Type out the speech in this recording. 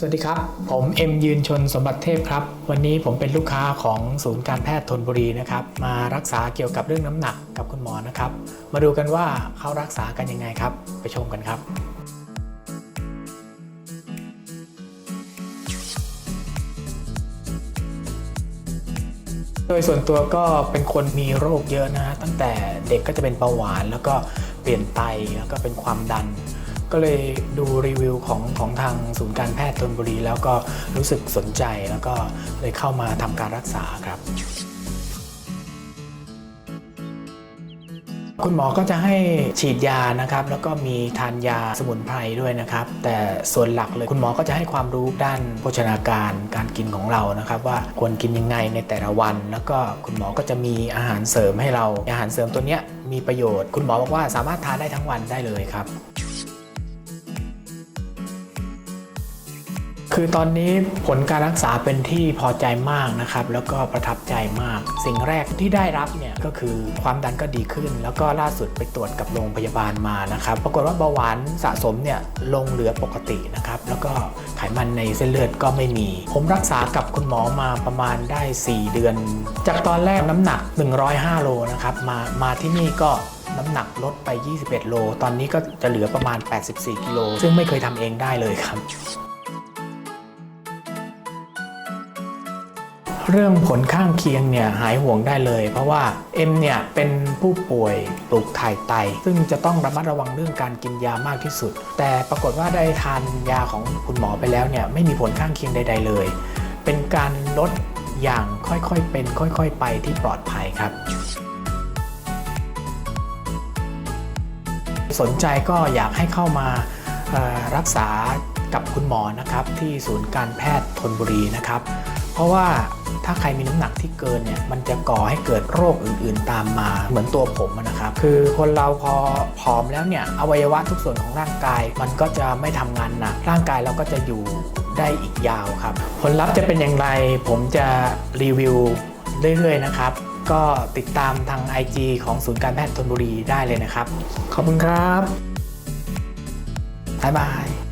สวัสดีครับ ผมเอ็มยืนชนสมบัติเทพครับ วันนี้ผมเป็นลูกค้าของศูนย์การแพทย์ธนบุรีนะครับ มารักษาเกี่ยวกับเรื่องน้ำหนักกับคุณหมอนะครับ มาดูกันว่าเขารักษากันยังไงครับ ไปชมกันครับ โดยส่วนตัวก็เป็นคนมีโรคเยอะนะ ตั้งแต่เด็กก็จะเป็นเบาหวาน แล้วก็เปลี่ยนไตแล้วก็เป็นความดัน ก็เลยดูรีวิวของของทางศูนย์การแพทย์ธนบุรี แล้วก็รู้สึกสนใจแล้วก็เลยเข้ามาทำการรักษาครับ คุณหมอก็จะให้ฉีดยานะครับ แล้วก็มีทานยาสมุนไพรด้วยนะครับ แต่ส่วนหลักเลยคุณหมอก็จะให้ความรู้ด้านโภชนาการการกินของเรานะครับ ว่าควรกินยังไงในแต่ละวัน แล้วก็คุณหมอก็จะมีอาหารเสริมให้เราอาหารเสริมตัวเนี้ยมีประโยชน์ คุณหมอบอกว่าสามารถทานได้ทั้งวันได้เลยครับ คือตอนนี้ผลการรักษาเป็นที่พอใจมากนะครับ แล้วก็ประทับใจมาก สิ่งแรกที่ได้รับเนี่ยก็คือความดันก็ดีขึ้น แล้วก็ล่าสุดไปตรวจกับโรงพยาบาลมานะครับ ปรากฏว่าเบาหวานสะสมเนี่ยลงเหลือปกตินะครับ แล้วก็ไขมันในเส้นเลือดก็ไม่มี ผมรักษากับคุณหมอมาประมาณได้ 4 เดือน จากตอนแรกน้ำหนัก 105 โลนะครับ มามาที่นี่ก็น้ำหนักลดไป 21 โล ตอนนี้ก็จะเหลือประมาณ 84 กิโล ซึ่งไม่เคยทำเองได้เลยครับ เรื่องผลข้างเคียงเนี่ยหายห่วงได้เลย เพราะว่าเอ็มเนี่ยเป็นผู้ป่วยปลูกถ่ายไต ซึ่งจะต้องระมัดระวังเรื่องการกินยามากที่สุด แต่ปรากฏว่าได้ทานยาของคุณหมอไปแล้วเนี่ยไม่มีผลข้างเคียงใด ๆ เลย เป็นการลดอย่างค่อยๆเป็น ค่อยๆ ไปที่ปลอดภัยครับ สนใจก็อยากให้เข้ามารักษากับคุณหมอนะครับที่ศูนย์การแพทย์ธนบุรีนะครับ เพราะว่าถ้าใครมีน้ำหนักที่เกินเนี่ยมันจะก่อให้เกิดโรคอื่นๆตามมา เหมือนตัวผมนะครับ คือคนเราพอผอมแล้วเนี่ยอวัยวะทุกส่วนของร่างกาย มันก็จะไม่ทำงานหนักร่างกายเราก็จะอยู่ได้อีกยาวครับ ผลลัพธ์จะเป็นอย่างไรผมจะรีวิวเรื่อยๆนะครับ ก็ติดตามทาง IG ของศูนย์การแพทย์ธนบุรีได้เลยนะครับ ขอบคุณครับบ๊ายบาย